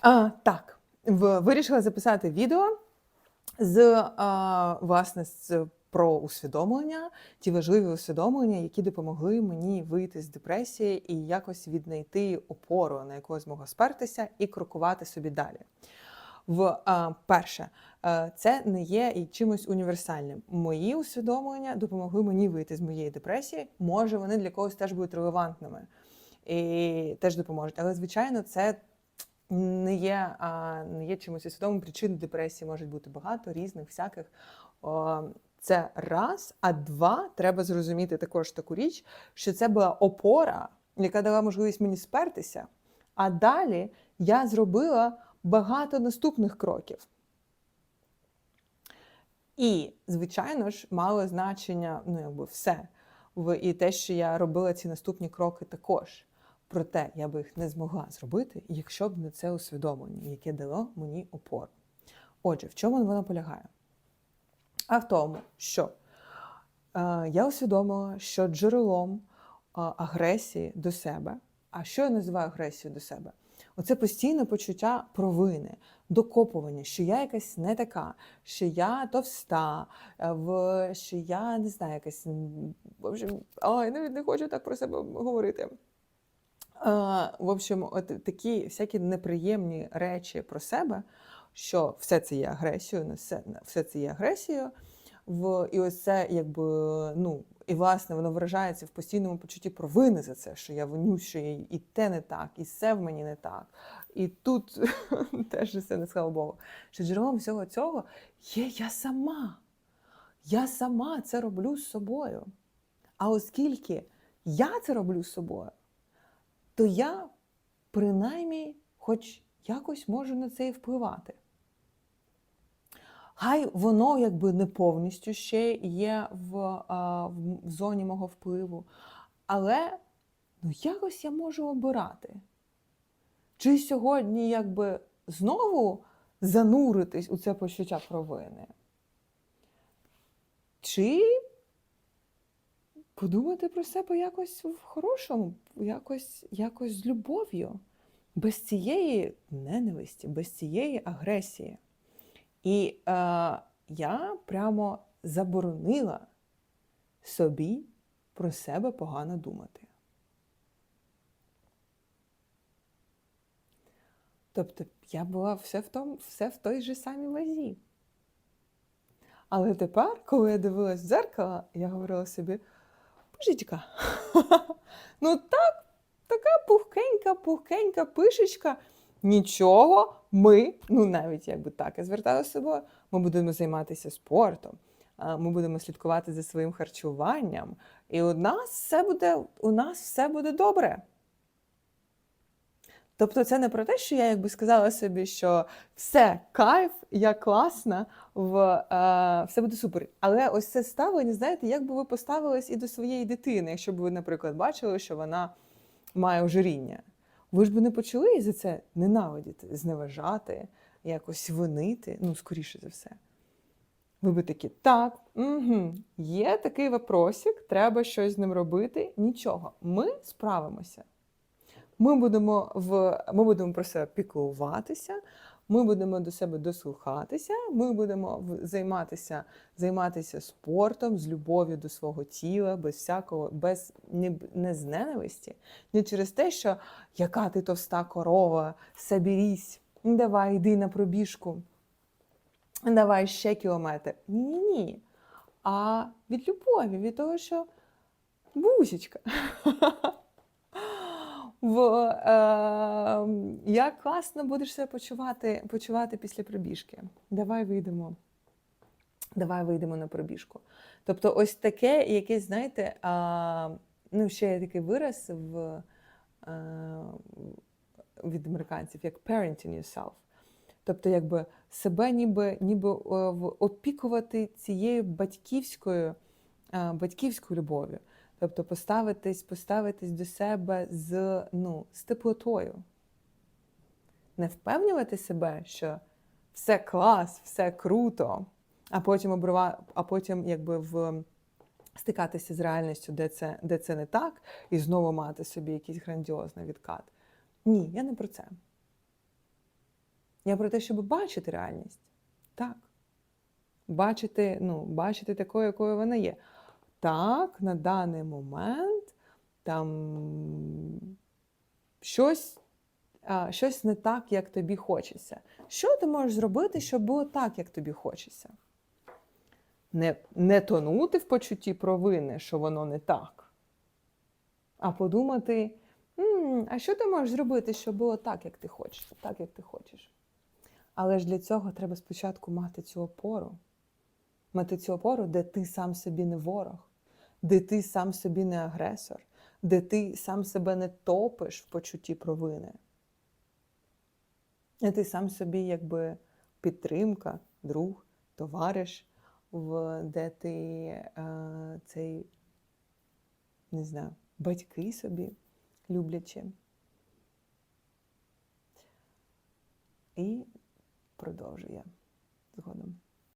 А, так, вирішила записати відео з а, власне про усвідомлення, ті важливі усвідомлення, які допомогли мені вийти з депресії і якось віднайти опору, на яку я змогла спертися, і крокувати собі далі. В а, перше, е, це не є і чимось універсальним. Мої усвідомлення допомогли мені вийти з моєї депресії. Може, вони для когось теж будуть релевантними і теж допоможуть. Але, звичайно, це не є, не є чимось свідомим. Причин депресії можуть бути багато, різних, всяких. Це раз, а два, треба зрозуміти також таку річ, що це була опора, яка дала можливість мені спертися. А далі я зробила багато наступних кроків. І, звичайно ж, мало значення ну, якби все. І те, що я робила ці наступні кроки також. Проте я би їх не змогла зробити, якщо б не це усвідомлення, яке дало мені опору. Отже, в чому воно полягає? А в тому, що е, я усвідомила, що джерелом е, агресії до себе, а що я називаю агресією до себе? Оце постійне почуття провини, докопування, що я якась не така, що я товста, е, що я не знаю, якась. общем, ой, навіть не хочу так про себе говорити. В общем, от такі всякі неприємні речі про себе, що все це є агресією, все, все це є агресією. В, і ось це якби, ну, і власне воно виражається в постійному почутті провини за це, що я виню, і те не так, і все в мені не так. І тут теж все не слава Богу. Що джерелом всього цього є я сама. Я сама це роблю з собою. А оскільки я це роблю з собою, то я принаймні хоч якось можу на це і впливати. Хай воно якби не повністю ще є в, а, в зоні мого впливу, але ну, якось я можу обирати. Чи сьогодні якби знову зануритись у це почуття провини? Чи подумати про себе якось в хорошому, якось, якось з любов'ю, без цієї ненависті, без цієї агресії. І е, я прямо заборонила собі про себе погано думати. Тобто я була все в, тому, все в той же самій вазі. Але тепер, коли я дивилась в дзеркало, я говорила собі: Божечка, ну так, така пухкенька, пухкенька пишечка. Нічого, ми, ну навіть якби так я звертала з собою, ми будемо займатися спортом, ми будемо слідкувати за своїм харчуванням, і у нас все буде, у нас все буде добре. Тобто це не про те, що я якби сказала собі, що все, кайф, я класна, в, е, все буде супер. Але ось це ставлення, знаєте, як би ви поставились і до своєї дитини, якщо б ви, наприклад, бачили, що вона має ожиріння. Ви ж би не почали її за це ненавидіти, зневажати, якось винити, ну, скоріше за все. Ви би такі, так, угу, є такий вопросик, треба щось з ним робити. Нічого, ми справимося. Ми будемо, в, ми будемо про себе піклуватися, ми будемо до себе дослухатися, ми будемо займатися, займатися спортом з любов'ю до свого тіла, без всякого, без не, не з ненависті, не через те, що яка ти товста корова, соберісь, давай, йди на пробіжку, давай ще кілометр. Ні-ні-ні. А від любові, від того, що бусечка. Е, як класно будеш себе почувати, почувати після пробіжки. Давай вийдемо. Давай вийдемо на пробіжку. Тобто, ось таке, якесь, знаєте, а, ну, ще є такий вираз в, е, від американців, як parenting yourself. Тобто, якби себе ніби, ніби е, опікувати цією батьківською, е, батьківською любов'ю. Тобто поставитись, поставитись до себе з, ну, з теплотою. Не впевнювати себе, що все клас, все круто, а потім обрива, а потім якби в стикатися з реальністю, де це, де це не так, і знову мати собі якийсь грандіозний відкат. Ні, я не про це. Я про те, щоб бачити реальність. Так. Бачити, ну, бачити такою, якою вона є. Так, на даний момент там щось, щось не так, як тобі хочеться. Що ти можеш зробити, щоб було так, як тобі хочеться? Не, не тонути в почутті провини, що воно не так, а подумати, «М, а що ти можеш зробити, щоб було так, як ти хочеш, так, як ти хочеш. Але ж для цього треба спочатку мати цю опору. Мати цю опору, де ти сам собі не ворог, де ти сам собі не агресор, де ти сам себе не топиш в почутті провини. А ти сам собі якби підтримка, друг, товариш, в, де ти е, цей, не знаю, батьки собі люблячі. І продовжує згодом.